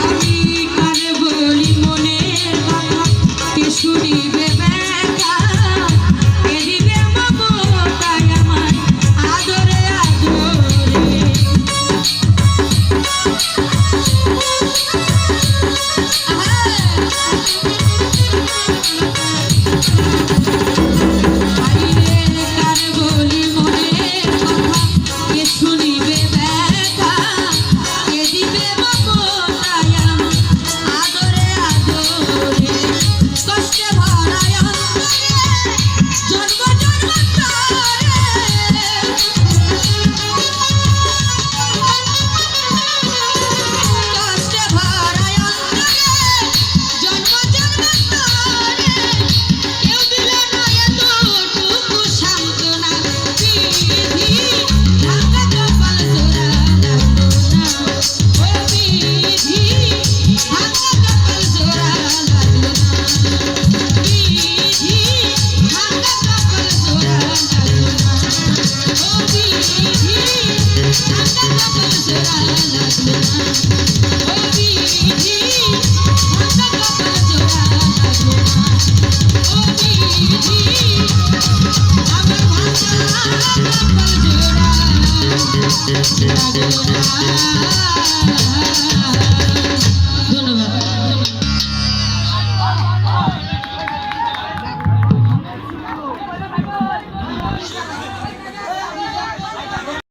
আমি কার বলি মনের কথা কে শুনিবে? Thank you.